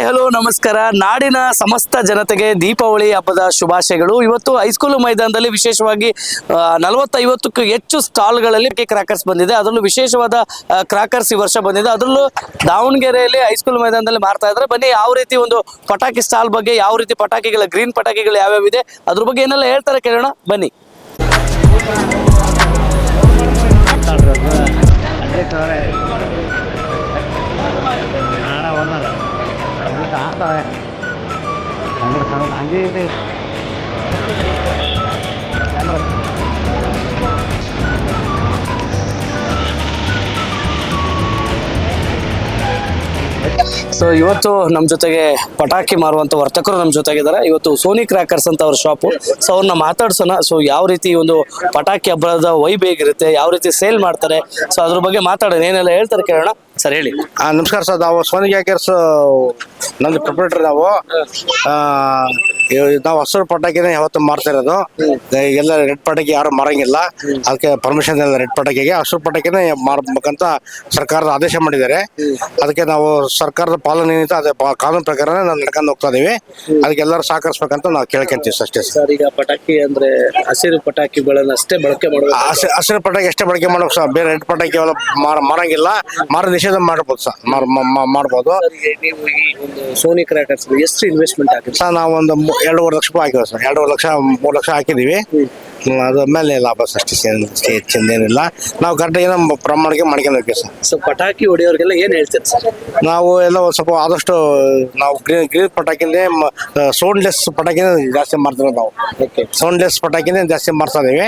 Hi, hello, ನಮಸ್ಕಾರ. ನಾಡಿನ ಸಮಸ್ತ ಜನತೆಗೆ ದೀಪಾವಳಿ ಹಬ್ಬದ ಶುಭಾಶಯಗಳು. ಇವತ್ತು ಹೈಸ್ಕೂಲ್ ಮೈದಾನದಲ್ಲಿ ವಿಶೇಷವಾಗಿ ನಲವತ್ತೈವತ್ತಕ್ಕೂ ಹೆಚ್ಚು ಸ್ಟಾಲ್ಗಳಲ್ಲಿ ಕ್ರಾಕರ್ಸ್ ಬಂದಿದೆ. ಅದರಲ್ಲೂ ವಿಶೇಷವಾದ ಕ್ರಾಕರ್ಸ್ ಈ ವರ್ಷ ಬಂದಿದೆ. ಅದರಲ್ಲೂ ದಾವಣಗೆರೆಯಲ್ಲಿ ಹೈಸ್ಕೂಲ್ ಮೈದಾನದಲ್ಲಿ ಮಾರ್ತಾ ಇದ್ದಾರೆ. ಬನ್ನಿ, ಯಾವ ರೀತಿ ಒಂದು ಪಟಾಕಿ ಸ್ಟಾಲ್ ಬಗ್ಗೆ, ಯಾವ ರೀತಿ ಪಟಾಕಿಗಳ ಗ್ರೀನ್ ಪಟಾಕಿಗಳು ಯಾವ್ಯಾವಿದೆ ಅದ್ರ ಬಗ್ಗೆ ಏನೆಲ್ಲ ಹೇಳ್ತಾರೆ ಕೇಳೋಣ. ಬನ್ನಿ. ಸೊ ಇವತ್ತು ನಮ್ಮ ಜೊತೆಗೆ ಪಟಾಕಿ ಮಾರುವಂತ ವರ್ತಕರು ನಮ್ಮ ಜೊತೆಗಿದ್ದಾರೆ. ಇವತ್ತು ಸೋನಿ ಕ್ರ್ಯಾಕರ್ಸ್ ಅಂತ ಅವ್ರ ಶಾಪು ಸೊ ಅವ್ರನ್ನ ಮಾತಾಡ್ಸೋಣ. ಸೊ ಯಾವ ರೀತಿ ಒಂದು ಪಟಾಕಿ ಹಬ್ಬದ ವೈಬ್ ಹೇಗಿರುತ್ತೆ, ಯಾವ ರೀತಿ ಸೇಲ್ ಮಾಡ್ತಾರೆ. ಸೊ ಅದ್ರ ಬಗ್ಗೆ ಮಾತಾಡೋಣ. ಏನೆಲ್ಲ ಹೇಳ್ತಾರೆ ಕೇಳೋಣ. ಸರ್ ಹೇಳಿ. ಆ, ನಮಸ್ಕಾರ ಸರ್ ನಾವು ಸೋನಿ ಗ್ಯಾಕರ್ಸ್ ನಂದು ಪ್ರೊಪ್ರೇಟರ್ ನಾವು. ಆ, ಇವ್- ನಾವು ಹಸಿರು ಪಟಾಕಿನ ಯಾವತ್ತು ಮಾರ್ತಾ ಇರೋದು. ಎಲ್ಲ ರೆಡ್ ಪಟಾಕಿ ಯಾರು ಮಾರಂಗಿಲ್ಲ. ಅದಕ್ಕೆ ಪರ್ಮಿಷನ್ ಇಲ್ಲ ರೆಡ್ ಪಟಾಕಿಗೆ. ಹಸಿರು ಪಟಾಕಿನೇ ಮಾರ್ಬೇಕಂತ ಸರ್ಕಾರದ ಆದೇಶ ಮಾಡಿದ್ದಾರೆ. ಅದಕ್ಕೆ ನಾವು ಸರ್ಕಾರದ ಪಾಲನೆ ಏನಿದೆ ಅದೇ ಪಾ- ಕಾನೂನು ಪ್ರಕಾರನೇ ನಾವು ನಡ್ಕೊಂಡು ಹೋಗ್ತಾ ಇದೀವಿ. ಅದಕ್ಕೆ ಎಲ್ಲರೂ ಸಹಕರಿಸ್ಬೇಕಂತ ನಾವು ಕೇಳ್ಕೊಂತೀವಿ ಸರ್ ಅಷ್ಟೇ ಸರ್. ಸರ್ ಈಗ ಪಟಾಕಿ ಅಂದ್ರೆ ಹಸಿರು ಪಟಾಕಿಗಳನ್ನ ಅಷ್ಟೇ ಬಳಕೆ ಮಾಡಬೇಕು. ಹಸಿ ಹಸಿರು ಪಟಾಕಿ ಅಷ್ಟೇ ಬಳಕೆ ಮಾಡ್ಬೇಕು ಸರ್. ಬೇರೆ ರೆಡ್ ಪಟಾಕಿ ಅವೆಲ್ಲ ಮಾರ ಮಾರಂಗಿಲ್ಲ. ಮಾರ ನಿಷೇಧ ಮಾಡ್ಬೋದು ಸರ್. ಮಾರ್- ಮ- ಮಾ- ಮಾಡ್ಬೋದು. ನೀವು ಈ ಒಂದು ಸೋನಿ ಕ್ರಾಕರ್ಸ್ ಎಷ್ಟು ಇನ್ವೆಸ್ಟ್ಮೆಂಟ್ ಆಗಿದೆ ಸರ್ ನಾವು ಒಂದು ಮೂ- ಎರಡೂವರೆ ಲಕ್ಷ ರೂಪಾಯಿ ಹಾಕಿದ್ವಿ ಸರ್. ಎರಡೂವರೆ ಲಕ್ಷ ಮೂರು ಲಕ್ಷ ಹಾಕಿದೀವಿ. ಹ್ಮ್, ಅದ್ರ ಮೇಲೆ ಲಾಭ ಸರ್ ಅಷ್ಟೇ ಹೆಚ್ಚಿಂದೇನಿಲ್ಲ ನಾವು ಕರೆಕ್ಟಾಗಿ ನಮ್ಮ ಪ್ರಮಾಣಕ್ಕೆ ಮಾಡ್ಕೊಂಡ್ಬೇಕು ಸರ್. ಸೊ ಪಟಾಕಿ ಹೊಡೆಯೋರಿಗೆಲ್ಲ ಏನ್ ಹೇಳ್ತೀರಿ ಸರ್? ನಾವು ಎಲ್ಲ ಒಂದು ಸ್ವಲ್ಪ ಆದಷ್ಟು ನಾವು ಗ್ರೀನ್ ಗ್ರೀನ್ ಪಟಾಕಿನೇ ಸೌಂಡ್ಲೆಸ್ ಪಟಾಕಿನೇ ಜಾಸ್ತಿ ಮಾಡ್ತೀವಿ ನಾವು. ಓಕೆ ಸೌಂಡ್ಲೆಸ್ ಪಟಾಕಿನೇ ಜಾಸ್ತಿ ಮಾಡ್ತಾ ಇದೀವಿ.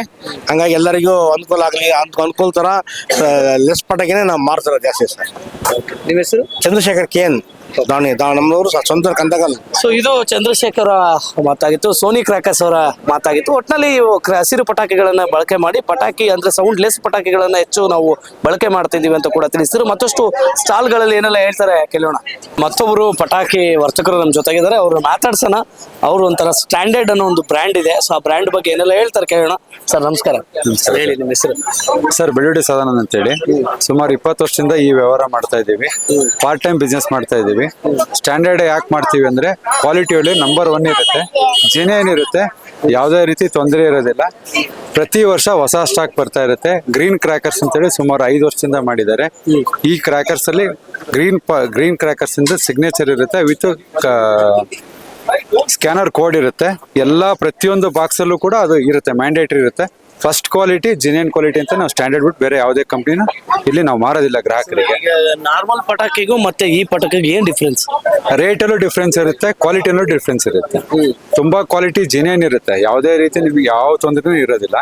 ಹಂಗಾಗಿ ಎಲ್ಲರಿಗೂ ಅನುಕೂಲ ಆಗಲಿ ಅನುಕೂಲ ಥರ ಲೆಸ್ ಪಟಾಕಿನೇ ನಾವು ಮಾಡ್ತಾರೆ ಜಾಸ್ತಿ ಸರ್. ನಿಮ್ಮ ಹೆಸರು? ಚಂದ್ರಶೇಖರ್ ಕೇನ್ ದಾವಣಿ ದಾವಣ ನಮ್ಮವರು ಸರ್ ಸ್ವಂತ ಕಂದಗಲ್. ಸೊ ಇದು ಚಂದ್ರಶೇಖರ ಮಾತಾಗಿತ್ತು ಸೋನಿ ಕ್ರಾಕರ್ಸ್ ಅವರ ಮಾತಾಗಿತ್ತು. ಒಟ್ಟಿನಲ್ಲಿ ಹಸಿರು ಪಟಾಕಿಗಳನ್ನ ಬಳಕೆ ಮಾಡಿ ಪಟಾಕಿ ಅಂದ್ರೆ ಸೌಂಡ್ ಲೆಸ್ ಪಟಾಕಿಗಳನ್ನ ಹೆಚ್ಚು ನಾವು ಬಳಕೆ ಮಾಡ್ತಿದೀವಿ ಅಂತ ಕೂಡ ತಿಳಿಸಿದ್ರು. ಮತ್ತಷ್ಟು ಸ್ಟಾಲ್ಗಳಲ್ಲಿ ಏನೆಲ್ಲ ಹೇಳ್ತಾರೆ ಕೇಳೋಣ. ಮತ್ತೊಬ್ಬರು ಪಟಾಕಿ ವರ್ತಕರು ನಮ್ಮ ಜೊತೆಗಿದ್ದಾರೆ. ಅವರು ಮಾತಾಡ್ಸೋಣ. ಅವರು ಒಂಥರ ಸ್ಟ್ಯಾಂಡರ್ಡ್ ಅನ್ನೋ ಒಂದು ಬ್ರ್ಯಾಂಡ್ ಇದೆ. ಸೊ ಆ ಬ್ರ್ಯಾಂಡ್ ಬಗ್ಗೆ ಏನೆಲ್ಲ ಹೇಳ್ತಾರೆ ಕೇಳೋಣ. ಸರ್ ನಮಸ್ಕಾರ. ಹೇಳಿ ನಿಮ್ಮ ಹೆಸರು? ಸರ್ ಬೆಳ್ಳುಳ್ಳಿ ಸದಾನಂದ್ ಅಂತೇಳಿ. ಸುಮಾರು ಇಪ್ಪತ್ತು ವರ್ಷದಿಂದ ಈ ವ್ಯವಹಾರ ಮಾಡ್ತಾ ಇದ್ದೀವಿ. ಪಾರ್ಟ್ ಟೈಮ್ ಬಿಸ್ನೆಸ್ ಮಾಡ್ತಾ ಇದ್ದೀವಿ. ಸ್ಟ್ಯಾಂಡರ್ಡ್ ಯಾಕೆ ಮಾಡ್ತೀವಿ ಅಂದ್ರೆ ಕ್ವಾಲಿಟಿಯಲ್ಲಿ ನಂಬರ್ ಒನ್ ಇರುತ್ತೆ ಜಿನೇನ್ ಇರುತ್ತೆ, ಯಾವುದೇ ರೀತಿ ತೊಂದರೆ ಇರೋದಿಲ್ಲ. ಪ್ರತಿ ವರ್ಷ ಹೊಸ ಸ್ಟಾಕ್ ಬರ್ತಾ ಇರುತ್ತೆ. ಗ್ರೀನ್ ಕ್ರ್ಯಾಕರ್ಸ್ ಅಂತೇಳಿ ಸುಮಾರು ಐದು ವರ್ಷದಿಂದ ಮಾಡಿದ್ದಾರೆ. ಈ ಕ್ರ್ಯಾಕರ್ಸ್ ಅಲ್ಲಿ ಗ್ರೀನ್ ಗ್ರೀನ್ ಕ್ರ್ಯಾಕರ್ಸ್ ಇಂದ ಸಿಗ್ನೇಚರ್ ಇರುತ್ತೆ ವಿತ್ ಸ್ಕ್ಯಾನರ್ ಕೋಡ್ ಇರುತ್ತೆ. ಎಲ್ಲ ಪ್ರತಿಯೊಂದು ಬಾಕ್ಸ್ ಅಲ್ಲೂ ಕೂಡ ಅದು ಇರುತ್ತೆ ಮ್ಯಾಂಡೇಟರಿ ಇರುತ್ತೆ. ಫಸ್ಟ್ ಕ್ವಾಲಿಟಿ ಜಿನಿಯನ್ ಕ್ವಾಲಿಟಿ ಅಂತ ನಾವು ಸ್ಟ್ಯಾಂಡರ್ಡ್ ಬಿಟ್ಟು ಬೇರೆ ಯಾವುದೇ ಕಂಪ್ನಿನ ಇಲ್ಲಿ ನಾವು ಮಾರೋದಿಲ್ಲ ಗ್ರಾಹಕರಿಗೆ. ನಾರ್ಮಲ್ ಪಟಾಕಿಗೂ ಮತ್ತೆ ಈ ಪಟಾಕಿಗೆ ಏನ್ ಡಿಫ್ರೆನ್ಸ್ ರೇಟಲ್ಲೂ ಡಿಫ್ರೆನ್ಸ್ ಇರುತ್ತೆ ಕ್ವಾಲಿಟಿನೂ ಡಿಫ್ರೆನ್ಸ್ ಇರುತ್ತೆ. ತುಂಬಾ ಕ್ವಾಲಿಟಿ ಜಿನಿಯನ್ ಇರುತ್ತೆ. ಯಾವುದೇ ರೀತಿ ನಿಮ್ಗೆ ಯಾವ ತೊಂದರೆನೂ ಇರೋದಿಲ್ಲ.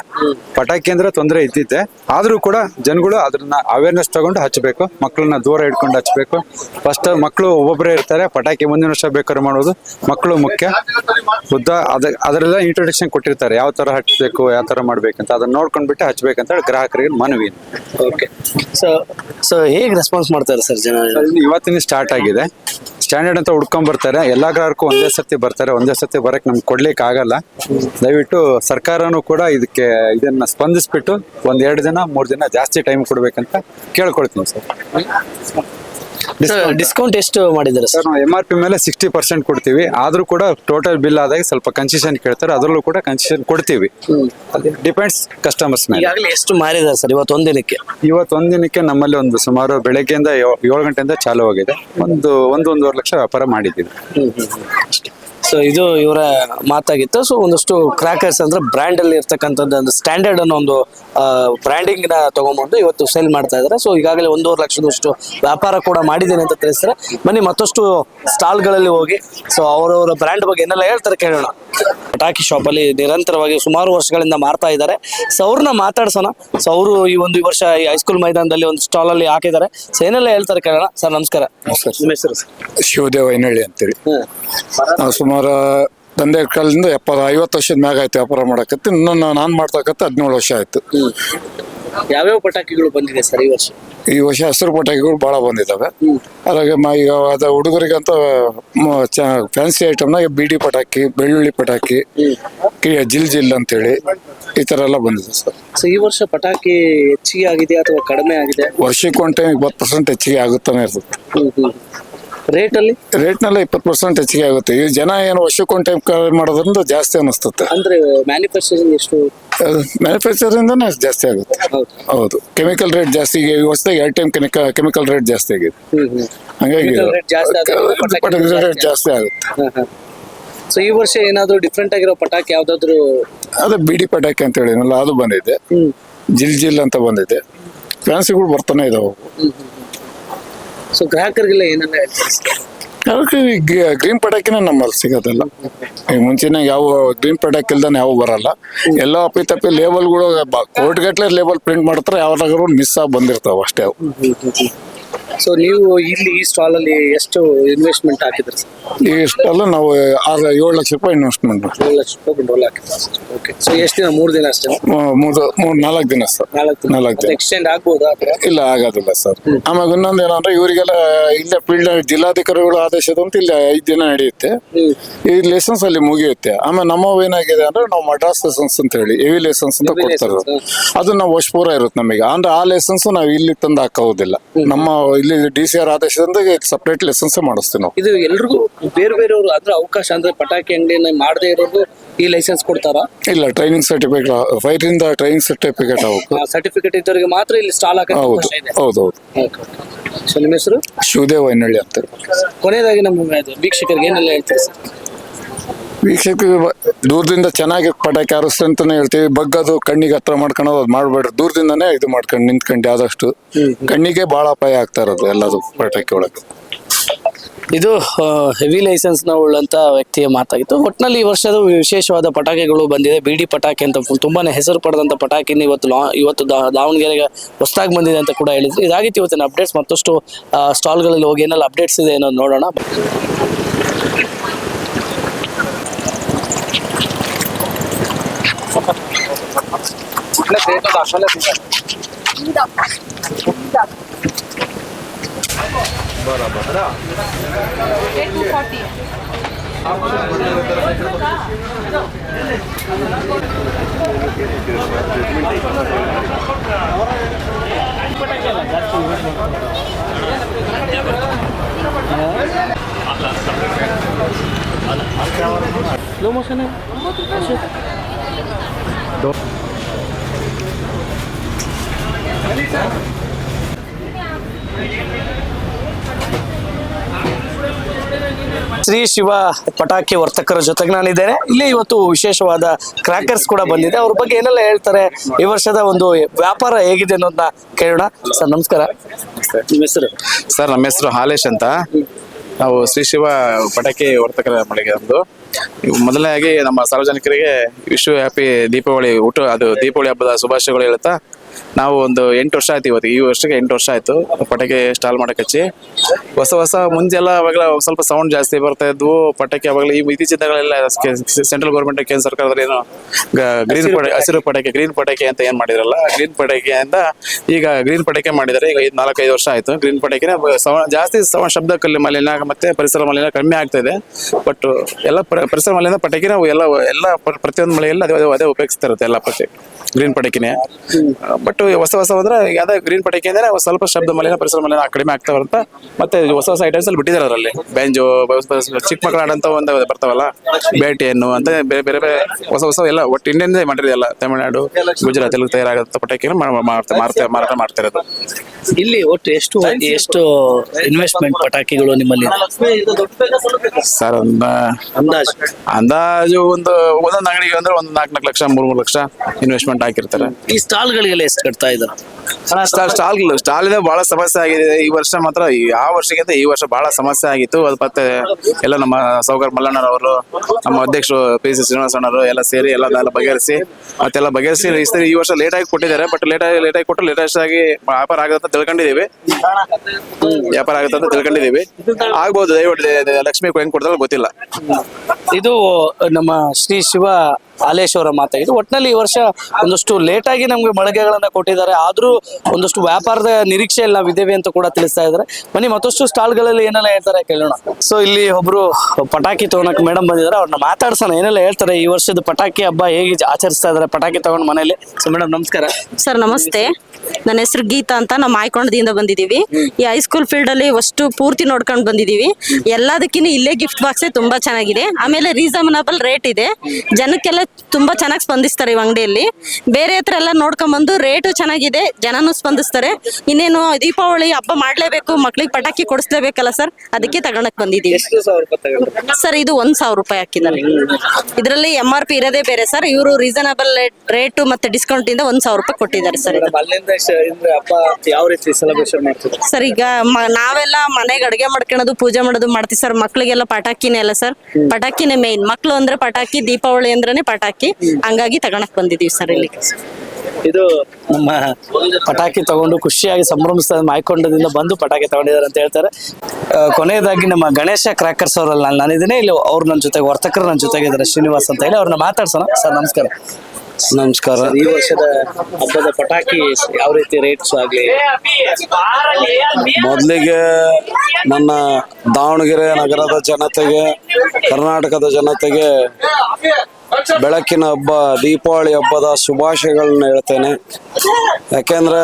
ಪಟಾಕಿ ಅಂದ್ರೆ ತೊಂದರೆ ಇದ್ದಿದ್ದೆ. ಆದರೂ ಕೂಡ ಜನಗಳು ಅದನ್ನ ಅವೇರ್ನೆಸ್ ತಗೊಂಡು ಹಚ್ಚಬೇಕು. ಮಕ್ಕಳನ್ನ ದೂರ ಇಟ್ಕೊಂಡು ಹಚ್ಚಬೇಕು. ಫಸ್ಟ್ ಮಕ್ಕಳು ಒಬ್ಬೊಬ್ಬರೇ ಇರ್ತಾರೆ. ಪಟಾಕಿ ಮುಂದಿನ ವರ್ಷ ಬೇಕಾದ್ರೆ ಮಾಡೋದು ಮಕ್ಕಳು ಮುಖ್ಯ. ಉದ್ದ ಅದ ಅದರೆಲ್ಲ ಇಂಟ್ರೊಡಕ್ಷನ್ ಕೊಟ್ಟಿರ್ತಾರೆ. ಯಾವ ತರ ಹಚ್ಚಬೇಕು ಯಾವ ತರ ಮಾಡ್ಬೇಕಂತ ಅದನ್ನ ನೋಡ್ಕೊಂಡ್ಬಿಟ್ಟು ಹಚ್ಬೇಕಂತ ಹೇಳಿ ಗ್ರಾಹಕರಿಗೆ ಮನವಿ. ಓಕೆ ಸೊ ಸೊ ಹೇಗೆ ರೆಸ್ಪಾನ್ಸ್ ಮಾಡ್ತಾರೆ ಸರ್ ಜನ? ಇವತ್ತಿನ ಸ್ಟಾರ್ಟ್ ಆಗಿದೆ. ಸ್ಟ್ಯಾಂಡರ್ಡ್ ಅಂತ ಹುಡ್ಕೊಂಡ್ ಬರ್ತಾರೆ. ಎಲ್ಲಾ ಗ್ರಾಹಕರು ಒಂದೇ ಸರ್ತಿ ಬರ್ತಾರೆ. ಒಂದೇ ಸರ್ತಿ ಬರಕ್ ನಮ್ಗೆ ಕೊಡ್ಲಿಕ್ಕೆ ಆಗಲ್ಲ. ದಯವಿಟ್ಟು ಸರ್ಕಾರನೂ ಕೂಡ ಇದಕ್ಕೆ ಇದನ್ನ ಸ್ಪಂದಿಸ್ಬಿಟ್ಟು ಒಂದ್ ಎರಡು ದಿನ ಮೂರ್ ದಿನ ಜಾಸ್ತಿ ಟೈಮ್ ಕೊಡ್ಬೇಕಂತ ಕೇಳ್ಕೊಳ್ತೀನಿ ಸರ್. ಡಿಸ್ಕೌಂಟ್ ಎಷ್ಟು ಮಾಡಿದ್ದಾರೆ ಸರ್ ನಾವು ಎಂ ಆರ್ ಪಿ ಮೇಲೆ ಸಿಕ್ಸ್ಟಿ ಪರ್ಸೆಂಟ್ ಕೊಡ್ತೀವಿ. ಆದ್ರೂ ಕೂಡ ಟೋಟಲ್ ಬಿಲ್ ಆದಾಗ ಸ್ವಲ್ಪ ಕನ್ಸೆಷನ್ ಕೇಳ್ತಾರೆ. ಅದರಲ್ಲೂ ಕೂಡ ಕನ್ಸೆಷನ್ ಕೊಡ್ತೀವಿ. ಡಿಪೆಂಡ್ಸ್ ಕಸ್ಟಮರ್ಸ್ ಮೇಲೆ. ಈಗಾಗಲೇ ಎಷ್ಟು ಮಾರಿದ್ದಾರೆ ಸರ್ ಇವತ್ತು ಒಂದಿನಕ್ಕೆ ಇವತ್ತು ಒಂದಿನಕ್ಕೆ ನಮ್ಮಲ್ಲಿ ಒಂದು ಸುಮಾರು ಬೆಳಗ್ಗೆಯಿಂದ ಏಳು ಗಂಟೆಯಿಂದ ಚಾಲು ಆಗಿದೆ. ಒಂದು ಒಂದು ಒಂದೂವರೆ ಲಕ್ಷ ವ್ಯಾಪಾರ ಮಾಡಿದ್ದೀವಿ. ಸೊ ಇದು ಇವರ ಮಾತಾಗಿತ್ತು. ಸೊ ಒಂದಷ್ಟು ಕ್ರಾಕರ್ಸ್ ಅಂದ್ರೆ ಬ್ರ್ಯಾಂಡ್ ಅಲ್ಲಿ ಇರ್ತಕ್ಕಂಥದ್ದು ಒಂದು ಸ್ಟ್ಯಾಂಡರ್ಡ್ ಅನ್ನೋ ಒಂದು ಬ್ರ್ಯಾಂಡಿಂಗ್ನ ತಗೊಂಡ್ಬಂದು ಇವತ್ತು ಸೇಲ್ ಮಾಡ್ತಾ ಇದ್ದಾರೆ. ಸೊ ಈಗಾಗಲೇ ಒಂದೂವರೆ ಲಕ್ಷದಷ್ಟು ವ್ಯಾಪಾರ ಕೂಡ ಮಾಡಿದ್ದೇನೆ ಅಂತ ತಿಳಿಸ್ತಾರೆ. ಬನ್ನಿ ಮತ್ತಷ್ಟು ಸ್ಟಾಲ್ಗಳಲ್ಲಿ ಹೋಗಿ. ಸೊ ಅವರವರ ಬ್ರ್ಯಾಂಡ್ ಬಗ್ಗೆ ಏನೆಲ್ಲ ಹೇಳ್ತಾರೆ ಕೇಳೋಣ. ಪಟಾಕಿ ಶಾಪ್ ಅಲ್ಲಿ ನಿರಂತರವಾಗಿ ಸುಮಾರು ವರ್ಷಗಳಿಂದ ಮಾರ್ತಾ ಇದ್ದಾರೆ. ಸೊ ಅವ್ರನ್ನ ಮಾತಾಡ್ಸೋಣ. ಸೊ ಅವರು ಈ ಒಂದು ಈ ವರ್ಷ ಈ ಹೈಸ್ಕೂಲ್ ಮೈದಾನದಲ್ಲಿ ಒಂದು ಸ್ಟಾಲ್ ಅಲ್ಲಿ ಹಾಕಿದ್ದಾರೆ. ಸೊ ಏನೆಲ್ಲ ಹೇಳ್ತಾರೆ ಕೇಳೋಣ. ಸರ್ ನಮಸ್ಕಾರ. ನಿಮ್ಮ ಹೆಸರು ಸರ್? ಶಿವದೇವ ಐನಹಳ್ಳಿ ಅಂತೇಳಿ. ನಾವು ಸುಮಾರು ತಂದೆ ಕಾಲದಿಂದ ಎಪ್ಪತ್ತು ಐವತ್ತು ವರ್ಷದ ಮ್ಯಾಗ ಆಯ್ತು ವ್ಯಾಪಾರ ಮಾಡಕತ್ತೆ. ಇನ್ನು ನಾನು ಮಾಡ್ತಕ್ಕಂಥ ಹದಿನೇಳು ವರ್ಷ ಆಯ್ತು. ಯಾವ್ಯಾವ ಪಟಾಕಿಗಳು ಬಂದಿದೆ ಸರ್ ಈ ವರ್ಷ? ಈ ವರ್ಷ ಹಸಿರು ಪಟಾಕಿಗಳು ಭಾಳ ಬಂದಿದ್ದಾವೆ ಅದಾಗ ಮ- ಈಗ ಅದ ಹುಡುಗರಿಗಂತ ಫ್ಯಾನ್ಸಿ ಐಟಮ್ನಾಗ ಬೀಡಿ ಪಟಾಕಿ ಬೆಳ್ಳುಳ್ಳಿ ಪಟಾಕಿ ಜಿಲ್ ಜಿಲ್ ಅಂತೇಳಿ ಈ ಥರ ಎಲ್ಲ ಬಂದಿದೆ ಸರ್. ಸೊ ಈ ವರ್ಷ ಪಟಾಕಿ ಹೆಚ್ಚಿಗೆ ಆಗಿದೆ ಅಥವಾ ಕಡಿಮೆ ಆಗಿದೆ? ವರ್ಷಕ್ಕೆ ಒಂದು ಟೈಮ್ ಇಪ್ಪತ್ತು ಪರ್ಸೆಂಟ್ ಹೆಚ್ಚಿಗೆ ಆಗುತ್ತಾನೆ ಇರ್ತದೆ. ರೇಟ್ ಅಲ್ಲಿ? ರೇಟ್ನೆಲ್ಲ ಇಪ್ಪತ್ತು ಪರ್ಸೆಂಟ್ ಹೆಚ್ಚಿಗೆ ಆಗುತ್ತೆ. ಈ ಜನ ಏನು ವರ್ಷಕ್ಕೊಂದು ಟೈಮ್ ಮಾಡೋದ್ರಿಂದ ಜಾಸ್ತಿ ಅನಿಸ್ತದೆ ಅಂದ್ರೆ ಮ್ಯಾನುಫ್ಯಾಕ್ಚರಿಂಗ್ ಎಷ್ಟು? ಮ್ಯಾನುಫ್ಯಾಕ್ಚರಿಂದನೇ ಜಾಸ್ತಿ ಆಗುತ್ತೆ. ಹೌದು. ಕೆಮಿಕಲ್ ರೇಟ್ ಜಾಸ್ತಿ ಈಗ ವರ್ಷದಾಗ ಎರಡು ಟೈಮ್ ಕೆಮಿಕಲ್ ರೇಟ್ ಜಾಸ್ತಿ ಆಗಿದೆ. ಹಂಗಾಗಿ ರೇಟ್ ಜಾಸ್ತಿ ಆಗುತ್ತೆ. ಸೊ ಈ ವರ್ಷ ಏನಾದ್ರು ಡಿಫ್ರೆಂಟ್ ಆಗಿರೋ ಪಟಾಕಿ ಯಾವ್ದಾದ್ರು? ಅದು ಬಿಡಿ ಪಟಾಕಿ ಅಂತ ಹೇಳಿದ್ನಲ್ಲ ಅದು ಬಂದಿದೆ. ಜಿಲ್ ಜಿಲ್ ಅಂತ ಬಂದಿದೆ. ಫ್ಯಾನ್ಸಿಗಳು ಬರ್ತಾನೆ ಇದಾವೆ. ಸೊ ಗ್ರಾಹಕರಿಗೆಲ್ಲ ಏನನ್ನ ಗ್ರೀನ್ ಪಟಾಕಿನ ನಮ್ಮಲ್ಲಿ ಸಿಗೋದಲ್ಲ. ಈಗ ಮುಂಚಿನ ಯಾವ ಗ್ರೀನ್ ಪಟಾಕಿ ಇಲ್ದಾನೆ ಯಾವ ಬರಲ್ಲ. ಎಲ್ಲ ಅಪ್ಪಿತಪ್ಪಿ ಲೇಬಲ್ಗಳು ಕೋರ್ಟ್ ಗಟ್ಲೆ ಲೇಬಲ್ ಪ್ರಿಂಟ್ ಮಾಡ್ತಾರೆ ಯಾವ್ದಾದ್ರು ಮಿಸ್ ಆಗಿ ಬಂದಿರ್ತಾವ ಅಷ್ಟೇ ಅವು. ಸೊ ನೀವು ಇಲ್ಲಿ ಈ ಸ್ಟಾಲ್ ಅಲ್ಲಿ ಎಷ್ಟು ಇನ್ವೆಸ್ಟ್ಮೆಂಟ್ ಹಾಕಿದ್ರಿ? ಸರ್ ಈ ಸ್ಟಾಲ್ ನಾವು ಆಗ ಏಳು ಲಕ್ಷ ರೂಪಾಯಿ ಇನ್ವೆಸ್ಟ್ಮೆಂಟ್ ಏಳು ಲಕ್ಷ ರೂಪಾಯಿ ಬಂಡವಾಳ ಹಾಕಿದ್ರಿ. ಓಕೆ ಸೊ ಎಷ್ಟು ದಿನ? ಮೂರು ದಿನ ಅಷ್ಟೇ? ಮೂರು ಮೂರು ನಾಲ್ಕು ದಿನ ಸರ್. ನಾಲ್ಕು ನಾಲ್ಕು ದಿನ. ಎಕ್ಸ್ಟೆಂಡ್ ಆಗ್ಬೋದಾ ಅಥವಾ ಇಲ್ಲ ಆಗೋದಿಲ್ಲ ಸರ್. ಆಮೇಲೆ ಇನ್ನೊಂದು ಏನಂದ್ರೆ ಇವರಿಗೆಲ್ಲ ಇಲ್ಲೇ ಫೀಲ್ಡ್ ಜಿಲ್ಲಾಧಿಕಾರಿಗಳು ಆದೇಶದಂತ ಇಲ್ಲಿ ಐದು ದಿನ ನಡೆಯುತ್ತೆ. ಈ ಲೈಸೆನ್ಸ್ ಅಲ್ಲಿ ಮುಗಿಯುತ್ತೆ. ಆಮೇಲೆ ನಮ್ಮ ಏನಾಗಿದೆ ಅಂದ್ರೆ ನಾವು ಮಡ್ರಾಸ್ ಲೈಸೆನ್ಸ್ ಅಂತ ಹೇಳಿ ಹೆವಿ ಲೈಸೆನ್ಸ್ ಅಂತ ಕೊಡ್ತಾರೆ. ಅದು ನಾವು ವರ್ಷಪೂರ ಇರುತ್ತೆ ನಮಗೆ. ಅಂದ್ರೆ ಆ ಲೈಸೆನ್ಸ್ ನಾವು ಇಲ್ಲಿ ತಂದು ಹಾಕೋದಿಲ್ಲ. ನಮ್ಮ ಇಲ್ಲಿ ಡಿ ಸಿ ಆರ್ ಆದೇಶದಿಂದ ಸಪ್ರೇಟ್ ಲೈಸೆನ್ಸ್ ಮಾಡಿಸ್ತೀವಿ ನಾವು. ಇದು ಎಲ್ರಿಗೂ ಬೇರೆ ಬೇರೆಯವರು ಅಂದ್ರೆ ಅವಕಾಶ ಅಂದ್ರೆ ಪಟಾಕಿ ಅಂಗಡಿನ ಮಾಡದೇ ಇರೋದು ಈ ಲೈಸೆನ್ಸ್ ಕೊಡ್ತಾರ? ಇಲ್ಲ ಟ್ರೈನಿಂಗ್ ಸರ್ಟಿಫಿಕೇಟ್ ಫೈರ್ ಇಂದ ಟ್ರೈನಿಂಗ್ ಸರ್ಟಿಫಿಕೇಟ್ ಆಗಬೇಕು. ಸರ್ಟಿಫಿಕೇಟ್ ಇದ್ದವರಿಗೆ ಮಾತ್ರ ಇಲ್ಲಿ ಸ್ಟಾಲ್ ಹಾಕಕ್ಕೆ ಹೌದು ಹೌದು ಸೊ ನಿಮ್ಮ ಹೆಸರು? ಶಿವದೇವ ಅಂತ. ಕೊನೆಯದಾಗಿ ನಮ್ಮ ವೀಕ್ಷಕರಿಗೆ ಏನೆಲ್ಲ ಹೇಳ್ತೀರಿ ಸರ್? ವೀಕ್ಷಕರಿಗೆ ಬ- ದೂರದಿಂದ ಚೆನ್ನಾಗಿ ಪಟಾಕಿ ಹಾರಿಸ್ತು ಅಂತಾನೆ ಹೇಳ್ತೀವಿ. ಬಗ್ಗದು ಕಣ್ಣಿಗೆ ಹತ್ರ ಮಾಡ್ಕೊಳೋದು ಅದು ಮಾಡ್ಬೇಡ್ರಿ. ದೂರದಿಂದನೇ ಇದು ಮಾಡ್ಕೊಂಡು ನಿಂತ್ಕೊಂಡು ಆದಷ್ಟು ಕಣ್ಣಿಗೆ ಬಹಳ ಅಪಾಯ ಆಗ್ತಾ ಇರೋದು ಎಲ್ಲದು ಪಟಾಕಿ ಒಳಗೆ. ಇದು ಹೆವಿ ಲೈಸೆನ್ಸ್ನ ಉಳ್ಳಂತ ವ್ಯಕ್ತಿಯ ಮಾತಾಗಿತ್ತು. ಒಟ್ಟಿನಲ್ಲಿ ಈ ವರ್ಷದ ವಿಶೇಷವಾದ ಪಟಾಕಿಗಳು ಬಂದಿದೆ. ಬಿಡಿ ಪಟಾಕಿ ಅಂತ ತುಂಬಾ ತುಂಬಾನೇ ಹೆಸರು ಪಡೆದಂತ ಪಟಾಕಿನ ಇವತ್ತು ಲಾ ಇವತ್ತು ದಾವಣಗೆರೆಗೆ ಹೊಸದಾಗಿ ಬಂದಿದೆ ಅಂತ ಕೂಡ ಹೇಳಿದ್ರು. ಇದಾಗಿತ್ತು ಇವತ್ತಿನ ಅಪ್ಡೇಟ್ಸ್ ಮತ್ತಷ್ಟು ಸ್ಟಾಲ್ಗಳಲ್ಲಿ ಹೋಗಿ ಏನೆಲ್ಲ ಅಪ್ಡೇಟ್ಸ್ ಇದೆ ಅನ್ನೋದು ನೋಡೋಣ. એટલે તે તો દાસલે બરાબર એ two forty low motion Shri Shiva ಪಟಾಕಿ ವರ್ತಕರ ಜೊತೆಗೆ ನಾನಿದ್ದೇನೆ. ಇಲ್ಲಿ ಇವತ್ತು ವಿಶೇಷವಾದ ಕ್ರ್ಯಾಕರ್ಸ್ ಕೂಡ ಬಂದಿದೆ. ಅವ್ರ ಬಗ್ಗೆ ಏನೆಲ್ಲ ಹೇಳ್ತಾರೆ? ಈ ವರ್ಷದ ಒಂದು ವ್ಯಾಪಾರ ಹೇಗಿದೆ ಅನ್ನೋದನ್ನ ಕೇಳೋಣ. ಸರ್ ನಮಸ್ಕಾರ. ನಿಮ್ಮ ಹೆಸರು? ಸರ್ ನಮ್ಮ ಹೆಸರು ಹಾಲೇಶ್ ಅಂತ. ನಾವು ಶ್ರೀ ಶಿವ ಪಟಾಕಿ ವರ್ತಕರ ಮಳಿಗೆ ಒಂದು ಮೊದಲನೇ ನಮ್ಮ ಸಾರ್ವಜನಿಕರಿಗೆ ವಿಶ್ವ ಹ್ಯಾಪಿ ದೀಪಾವಳಿ, ಊಟ, ಅದು ದೀಪಾವಳಿ ಹಬ್ಬದ ಶುಭಾಶಯಗಳು ಹೇಳ್ತಾ ನಾವು ಒಂದು ಎಂಟು ವರ್ಷ ಆಯ್ತು ಇವತ್ತು ಈ ವರ್ಷಕ್ಕೆ ಎಂಟು ವರ್ಷ ಆಯ್ತು. ಪಟಾಕಿ ಸ್ಟಾಲ್ ಮಾಡಕ್ ಹಚ್ಚಿ. ಹೊಸ ಹೊಸ ಮುಂಚೆಲ್ಲ ಅವಾಗೆಲ್ಲ ಸ್ವಲ್ಪ ಸೌಂಡ್ ಜಾಸ್ತಿ ಬರ್ತಾ ಇದ್ವು. ಪಟಾಕಿ ಅವಾಗಲೇ ಈ ಇತ್ತೀಚಿನ ದಿನಗಳೆಲ್ಲ ಸೆಂಟ್ರಲ್ ಗೌರ್ಮೆಂಟ್ ಕೇಂದ್ರ ಸರ್ಕಾರದಲ್ಲಿ ಏನು ಗ್ರೀನ್ ಪಟಾಕಿ ಹಸಿರು ಪಟಾಕಿ. ಗ್ರೀನ್ ಪಟಾಕಿ ಅಂತ ಏನ್ ಮಾಡಿದ್ರಲ್ಲ ಗ್ರೀನ್ ಪಟಾಕಿಯಿಂದ ಈಗ ಗ್ರೀನ್ ಪಟಾಕಿ ಮಾಡಿದ್ದಾರೆ ಈಗ ಐದು ನಾಲ್ಕೈದು ವರ್ಷ ಆಯ್ತು. ಗ್ರೀನ್ ಪಟಾಕಿನೇ ಜಾಸ್ತಿ ಶಬ್ದ ಕಲ್ಲಿ ಮಾಲಿನ್ಯ ಮತ್ತೆ ಪರಿಸರ ಮಾಲಿನ್ಯ ಕಮ್ಮಿ ಆಗ್ತಾ ಇದೆ. ಬಟ್ ಎಲ್ಲ ಪ್ರ- ಪರಿಸರ ಮಾಲಿನ್ಯ ಪಟಾಕಿ ನಾವು ಎಲ್ಲ ಎಲ್ಲ ಪ್ರ- ಪ್ರತಿಯೊಂದು ಮಳೆಯಲ್ಲಿ ಅದೇ ಅದೇ- ಅದೇ ಉಪಯೋಗಿಸ್ತಾ ಇರುತ್ತೆ ಎಲ್ಲ ಪಟಾಕಿ ಗ್ರೀನ್ ಪಟಾಕಿನೇ. ಬಟ್ ಹೊಸ ಹೊಸ ಅಂದ್ರೆ ಯಾವ್ದೇ ಗ್ರೀನ್ ಪಟಾಕಿ ಅಂದ್ರೆ ಸ್ವಲ್ಪ ಶಬ್ದ ಮಲಿನ ಪರಿಸರ ಮಲಿನ ಕಡಿಮೆ ಆಗ್ತಾ ಅಂತ ಮತ್ತೆ ಹೊಸ ಹೊಸ ಐಟಮ್ಸ್ ಅಲ್ಲಿ ಬಿಟ್ಟಿದ್ದಾರೆ ಅದರಲ್ಲಿ. ಬೆಂಜು ಚಿಕ್ಕ ಮಕ್ಕಳ ಆಡಂತ ಒಂದು ಬರ್ತಾವಲ್ಲ ಬೇಟೆಯನ್ನು ಅಂತ ಬೇರೆ ಬೇರೆ ಬೇರೆ ಹೊಸ ಹೊಸ ಎಲ್ಲ ಒಟ್ಟು ಇಂಡಿಯನ್ ಮಾಡಿರೋದು ಎಲ್ಲ. ತಮಿಳುನಾಡು ಗುಜರಾತ್ ಎಲ್ಲ ತಯಾರಾಗುತ್ತೆ ಪಟಾಕಿನ ಮಾರ್ತಾ ಮಾರ್ತಾ ಮಾರಾಟ ಮಾಡ್ತಾ ಇರೋದು. ಇಲ್ಲಿ ಒಟ್ಟು ಎಷ್ಟು ಎಷ್ಟು ಇನ್ವೆಸ್ಟ್ಮೆಂಟ್ ಪಟಾಕಿಗಳು ನಿಮ್ಮಲ್ಲಿ ಸರ್ ಅಂದಾಜು. ಅಂದಾಜು ಒಂದು ಒಂದೊಂದು ಅಂಗಡಿಗೆ ಅಂದ್ರೆ ಒಂದು ನಾಲ್ಕು ನಾಲ್ಕು ಲಕ್ಷ ಮೂರು ಮೂರು ಲಕ್ಷ ಇನ್ವೆಸ್ಟ್ಮೆಂಟ್ ಹಾಕಿರ್ತಾರೆ. ಈ ಸ್ಟಾಲ್ಗಳಿಗೆಲ್ಲ ಎಷ್ಟು ಕಟ್ತಾ ಇದ್ದಾರೆ ಸ್ಟಾಲ್ ಸ್ಟಾಲ್ ಸ್ಟಾಲ್ ಇದೆ ಬಹಳ ಸಮಸ್ಯೆ ಆಗಿದೆ. ಈ ವರ್ಷ ಮಾತ್ರ ಈ- ಆ ವರ್ಷಕ್ಕಿಂತ ಈ ವರ್ಷ ಬಹಳ ಸಮಸ್ಯೆ ಆಗಿತ್ತು. ಅದು ಮತ್ತೆ ಎಲ್ಲ ನಮ್ಮ ಸೌಕರ್ ಮಲ್ಲಣ್ಣರವರು ನಮ್ಮ ಅಧ್ಯಕ್ಷರು ಪಿ ಸಿ ಶ್ರೀನಿವಾಸಣ್ಣವರು ಎಲ್ಲ ಸೇರಿ ಎಲ್ಲ ಎಲ್ಲ ಬಗೆಹರಿಸಿ ಮತ್ತೆಲ್ಲ ಬಗೆಹರಿಸಿ ಈ ಸರಿ ಈ ವರ್ಷ ಲೇಟ್ ಆಗಿ ಕೊಟ್ಟಿದ್ದಾರೆ. ಬಟ್ ಲೇಟ್ ಆಗಿ ಲೇಟ್ ಆಗಿ ಕೊಟ್ಟು ಲೇಟೆಸ್ಟ್ ಆಗಿ ವ್ಯಾಪಾರ ಆಗುತ್ತೆ ಅಂತ ತಿಳ್ಕೊಂಡಿದೀವಿ ವ್ಯಾಪಾರ ಆಗುತ್ತೆ ಅಂತ ತಿಳ್ಕೊಂಡಿದೀವಿ ಆಗ್ಬೋದು ದಯವಿಟ್ಟು ಲಕ್ಷ್ಮಿ ಹೆಂಗ್ ಕೊಡ್ತಾರೋ ಗೊತ್ತಿಲ್ಲ. ಇದು ನಮ್ಮ ಶ್ರೀ ಶಿವ ಹಾಲೇಶ್ವರ ಮಾತಾಗಿದ್ದು ಒಟ್ಟಿನಲ್ಲಿ ಈ ವರ್ಷ ಒಂದಷ್ಟು ಲೇಟ್ ಆಗಿ ನಮ್ಗೆ ಕೊಟ್ಟಿದ್ದಾರೆ. ಆದ್ರೂ ಒಂದಷ್ಟು ವ್ಯಾಪಾರದ ನಿರೀಕ್ಷೆ ಎಲ್ಲ ವಿದೇವಿ ಅಂತ ಕೂಡ ತಿಳಿಸ್ತಾ ಇದ್ದಾರೆ. ಬನ್ನಿ ಮತ್ತಷ್ಟು ಸ್ಟಾಲ್ಗಳಲ್ಲಿ ಏನೆಲ್ಲ ಹೇಳ್ತಾರೆ ಕೇಳೋಣ. ಸೊ ಇಲ್ಲಿ ಒಬ್ರು ಪಟಾಕಿ ತಗೊಳಕ್ ಮೇಡಮ್ ಬಂದಿದ್ದಾರೆ. ಅವ್ರನ್ನ ಮಾತಾಡ್ಸೋಣ. ಏನೆಲ್ಲ ಹೇಳ್ತಾರೆ ಈ ವರ್ಷದ ಪಟಾಕಿ ಹಬ್ಬ ಹೇಗೆ ಆಚರಿಸ್ತಾ ಇದ್ದಾರೆ? ಪಟಾಕಿ ತಗೊಂಡ್ ಮನೇಲಿ ಸೊ ಮೇಡಮ್ ನಮಸ್ಕಾರ. ಸರ್ ನಮಸ್ತೆ. ನನ್ನ ಹೆಸರು ಗೀತಾ ಅಂತ. ನಾವು ಮಾಯ್ಕೊಂಡದಿಂದ ಬಂದಿದ್ದೀವಿ. ಈ ಹೈಸ್ಕೂಲ್ ಫೀಲ್ಡ್ ಅಲ್ಲಿ ಅಷ್ಟು ಪೂರ್ತಿ ನೋಡ್ಕೊಂಡು ಬಂದಿದ್ದೀವಿ. ಎಲ್ಲದಕ್ಕಿಂತ ಇಲ್ಲೇ ಗಿಫ್ಟ್ ಬಾಕ್ಸ್ ತುಂಬಾ ಚೆನ್ನಾಗಿದೆ. ಆಮೇಲೆ ರೀಸನಬಲ್ ರೇಟ್ ಇದೆ. ಜನಕ್ಕೆಲ್ಲ ತುಂಬಾ ಚೆನ್ನಾಗಿ ಸ್ಪಂದಿಸ್ತಾರೆ ಈ ಅಂಗಡಿಯಲ್ಲಿ. ಬೇರೆ ಹತ್ರ ಎಲ್ಲ ನೋಡ್ಕೊಂಬಂದು ರೇಟು ಚೆನ್ನಾಗಿದೆ ಜನನೂ ಸ್ಪಂದಿಸ್ತಾರೆ. ಇನ್ನೇನು ದೀಪಾವಳಿ ಹಬ್ಬ ಮಾಡ್ಲೇಬೇಕು ಮಕ್ಳಿಗೆ ಪಟಾಕಿ ಕೊಡಿಸ್ಲೇಬೇಕಲ್ಲ ಸರ್? ಅದಕ್ಕೆ ತಗೊಳಕ್ ಬಂದಿದ್ದೀವಿ. ಸರ್ ಇದು ಒಂದ್ ಸಾವಿರ ರೂಪಾಯಿ ಹಾಕಿದ್ದಾರೆ. ಇದರಲ್ಲಿ ಎಂ ಆರ್ ಪಿ ಇರೋದೇ ಬೇರೆ ಸರ್. ಇವರು ರೀಸನಬಲ್ ರೇಟು ಮತ್ತೆ ಡಿಸ್ಕೌಂಟ್ ಇಂದ ಒಂದ್ ಸಾವಿರ ರೂಪಾಯಿ ಕೊಟ್ಟಿದ್ದಾರೆ ಸರ್ ಸರ್ ಈಗ ನಾವೆಲ್ಲ ಮನೆಗೆ ಅಡುಗೆ ಮಾಡ್ಕೊಳೋದು ಪೂಜೆ ಮಾಡೋದು ಮಾಡ್ತೀವಿ ಸರ್. ಮಕ್ಳಿಗೆಲ್ಲ ಪಟಾಕಿನೇ ಅಲ್ಲ ಸರ್. ಪಟಾಕಿನೇ ಮೇನ್ ಮಕ್ಳು ಅಂದ್ರೆ ಪಟಾಕಿ ದೀಪಾವಳಿ ಅಂದ್ರೇನೆ ಪಟಾಕಿ. ಹಂಗಾಗಿ ತಗೊಳಕ್ ಬಂದಿದೀವಿ ಸರ್ ಇಲ್ಲಿ ಇದು ನಮ್ಮ ಪಟಾಕಿ ತಗೊಂಡು ಖುಷಿಯಾಗಿ ಸಂಭ್ರಮಿಸ್ತಾ ಮಾಯ್ಕೊಂಡದಿಂದ ಬಂದು ಪಟಾಕಿ ತಗೊಂಡಿದ್ದಾರೆ ಅಂತ ಹೇಳ್ತಾರೆ. ಕೊನೆಯದಾಗಿ ನಮ್ಮ ಗಣೇಶ ಕ್ರ್ಯಾಕರ್ಸ್ ಅವರಲ್ಲಿ ನಾನು ನಾನಿದ್ದೀನಿ. ಇಲ್ಲಿ ಅವ್ರು ನನ್ನ ಜೊತೆಗೆ ವರ್ತಕರು ನನ್ನ ಜೊತೆಗೆ ಇದ್ದಾರೆ. ಶ್ರೀನಿವಾಸ್ ಅಂತ ಹೇಳಿ ಅವ್ರನ್ನ ಮಾತಾಡ್ಸೋಣ. ಸರ್ ನಮಸ್ಕಾರ. ನಮಸ್ಕಾರ. ಈ ವರ್ಷದ ಹಬ್ಬದ ಪಟಾಕಿ ಯಾವ ರೀತಿ ರೇಟ್ಸ್ ಆಗಲಿ? ಮೊದಲಿಗೆ ನನ್ನ ದಾವಣಗೆರೆ ನಗರದ ಜನತೆಗೆ ಕರ್ನಾಟಕದ ಜನತೆಗೆ ಬೆಳಕಿನ ಹಬ್ಬ, ದೀಪಾವಳಿ ಹಬ್ಬದ ಶುಭಾಶಯಗಳನ್ನ ಹೇಳ್ತೇನೆ. ಯಾಕೆಂದ್ರೆ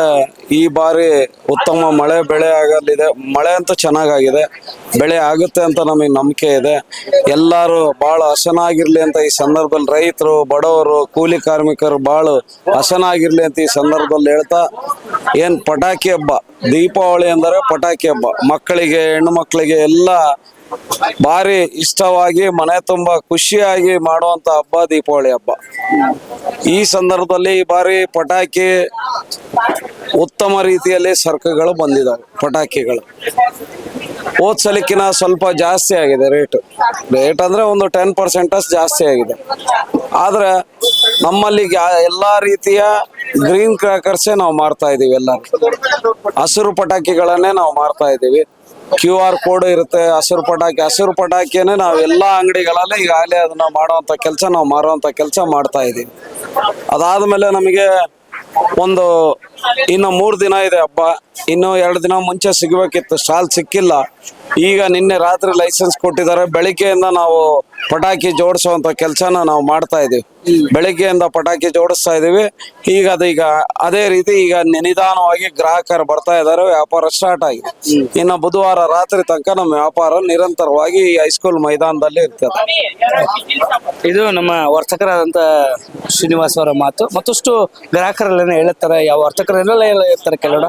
ಈ ಬಾರಿ ಉತ್ತಮ ಮಳೆ ಬೆಳೆ ಆಗಲಿದೆ. ಮಳೆ ಅಂತೂ ಚೆನ್ನಾಗಾಗಿದೆ. ಬೆಳೆ ಆಗುತ್ತೆ ಅಂತ ನಮಗೆ ನಂಬಿಕೆ ಇದೆ. ಎಲ್ಲರೂ ಭಾಳ ಹಸನಾಗಿರ್ಲಿ ಅಂತ ಈ ಸಂದರ್ಭದಲ್ಲಿ ರೈತರು, ಬಡವರು, ಕೂಲಿ ಕಾರ್ಮಿಕರು ಭಾಳ ಹಸನಾಗಿರ್ಲಿ ಅಂತ ಈ ಸಂದರ್ಭದಲ್ಲಿ ಹೇಳ್ತಾ, ಏನ್ ಪಟಾಕಿ ಹಬ್ಬ, ದೀಪಾವಳಿ ಅಂದರೆ ಪಟಾಕಿ ಹಬ್ಬ. ಮಕ್ಕಳಿಗೆ, ಹೆಣ್ಣು ಮಕ್ಕಳಿಗೆ ಎಲ್ಲ ಭಾರಿ ಇಷ್ಟವಾಗಿ ಮನೆ ತುಂಬಾ ಖುಷಿಯಾಗಿ ಮಾಡುವಂತ ಹಬ್ಬ ದೀಪಾವಳಿ ಹಬ್ಬ. ಈ ಸಂದರ್ಭದಲ್ಲಿ ಈ ಬಾರಿ ಪಟಾಕಿ ಉತ್ತಮ ರೀತಿಯಲ್ಲಿ ಸರ್ಕುಗಳು ಬಂದಿದಾವೆ, ಪಟಾಕಿಗಳು. ಹೋದ್ ಸ್ವಲ್ಪ ಜಾಸ್ತಿ ಆಗಿದೆ ರೇಟ್ ರೇಟ್ ಅಂದ್ರೆ ಒಂದು ಟೆನ್ ಪರ್ಸೆಂಟ್ ಅಷ್ಟು ಜಾಸ್ತಿ ಆಗಿದೆ. ಆದ್ರೆ ನಮ್ಮಲ್ಲಿ ಎಲ್ಲಾ ರೀತಿಯ ಗ್ರೀನ್ ಕ್ರ್ಯಾಕರ್ಸೇ ನಾವು ಮಾರ್ತಾ ಇದೀವಿ ಎಲ್ಲ ಹಸಿರು ಪಟಾಕಿಗಳನ್ನೇ ನಾವು ಮಾರ್ತಾ ಇದೀವಿ. ಕ್ಯೂ ಆರ್ ಕೋಡ್ ಇರುತ್ತೆ, ಹಸಿರು ಪಟಾಕಿ. ಹಸಿರು ಪಟಾಕಿನೇ ನಾವು ಎಲ್ಲ ಅಂಗಡಿಗಳಲ್ಲಿ ಈಗಾಗಲೇ ಅದನ್ನ ಮಾಡುವಂತ ಕೆಲಸ ನಾವು ಮಾರುವಂತ ಕೆಲಸ ಮಾಡ್ತಾ ಇದೀವಿ ಅದಾದ್ಮೇಲೆ ನಮಗೆ ಒಂದು ಇನ್ನು ಮೂರು ದಿನ ಇದೆ ಹಬ್ಬ. ಇನ್ನು ಎರಡು ದಿನ ಮುಂಚೆ ಸಿಗಬೇಕಿತ್ತು. ಸ್ಟಾಲ್ ಸಿಕ್ಕಿಲ್ಲ. ಈಗ ನಿನ್ನೆ ರಾತ್ರಿ ಲೈಸೆನ್ಸ್ ಕೊಟ್ಟಿದ್ದಾರೆ. ಬೆಳಿಗ್ಗೆಯಿಂದ ನಾವು ಪಟಾಕಿ ಜೋಡಿಸುವಂತ ಕೆಲಸನ ನಾವು ಮಾಡ್ತಾ ಇದೀವಿ ಬೆಳಿಗ್ಗೆಯಿಂದ ಪಟಾಕಿ ಜೋಡಿಸ್ತಾ ಇದೀವಿ ಈಗ ಅದೀಗ ಅದೇ ರೀತಿ ಈಗ ನಿಧಾನವಾಗಿ ಗ್ರಾಹಕರು ಬರ್ತಾ ಇದ್ದಾರೆ. ವ್ಯಾಪಾರ ಸ್ಟಾರ್ಟ್ ಆಗಿದೆ. ಇನ್ನು ಬುಧವಾರ ರಾತ್ರಿ ತನಕ ನಮ್ಮ ವ್ಯಾಪಾರ ನಿರಂತರವಾಗಿ ಈ ಹೈಸ್ಕೂಲ್ ಮೈದಾನದಲ್ಲಿ ಇರ್ತದೆ. ಇದು ನಮ್ಮ ವರ್ತಕರಾದಂತ ಶ್ರೀನಿವಾಸ್ ಅವರ ಮಾತು. ಮತ್ತಷ್ಟು ಗ್ರಾಹಕರಲ್ಲೇನೆ ಹೇಳುತ್ತಾರೆ? ಯಾವ ವರ್ತಕರೆಲ್ಲ ಹೇಳ್ತಾರೆ ಕೆಲವಡ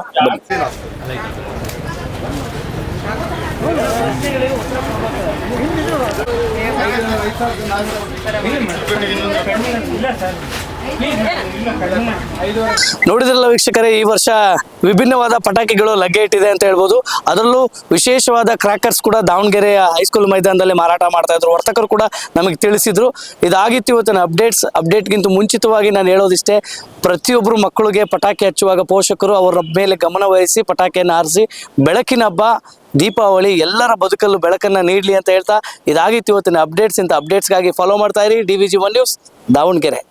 ನೋಡಿದ್ರಲ್ಲ ವೀಕ್ಷಕರೇ, ಈ ವರ್ಷ ವಿಭಿನ್ನವಾದ ಪಟಾಕಿಗಳು ಲಗ್ಗೆ ಇಟ್ಟಿದೆ ಅಂತ ಹೇಳ್ಬೋದು. ಅದರಲ್ಲೂ ವಿಶೇಷವಾದ ಕ್ರ್ಯಾಕರ್ಸ್ ಕೂಡ ದಾವಣಗೆರೆಯ ಹೈಸ್ಕೂಲ್ ಮೈದಾನದಲ್ಲಿ ಮಾರಾಟ ಮಾಡ್ತಾ ಇದ್ರು. ವರ್ತಕರು ಕೂಡ ನಮಗೆ ತಿಳಿಸಿದ್ರು. ಇದಾಗಿತ್ತು ಇವತ್ತಿನ ಅಪ್ಡೇಟ್ಸ್ ಅಪ್ಡೇಟ್ಗಿಂತ ಮುಂಚಿತವಾಗಿ ನಾನು ಹೇಳೋದಿಷ್ಟೇ ಪ್ರತಿಯೊಬ್ಬರು ಮಕ್ಕಳಿಗೆ ಪಟಾಕಿ ಹಚ್ಚುವಾಗ ಪೋಷಕರು ಅವರ ಮೇಲೆ ಗಮನ ವಹಿಸಿ ಪಟಾಕಿಯನ್ನು ಆರಿಸಿ, ಬೆಳಕಿನ ಹಬ್ಬ ದೀಪಾವಳಿ ಎಲ್ಲರ ಬದುಕಲ್ಲೂ ಬೆಳಕನ್ನ ನೀಡಲಿ ಅಂತ ಹೇಳ್ತಾ ಇದಾಗಿತ್ತು ಇವತ್ತಿನ ಅಪ್ಡೇಟ್ಸ್ ಇಂಥ ಅಪ್ಡೇಟ್ಸ್ಗಾಗಿ ಫಾಲೋ ಮಾಡ್ತಾ ಇರಿ. D V G one news Davanagere.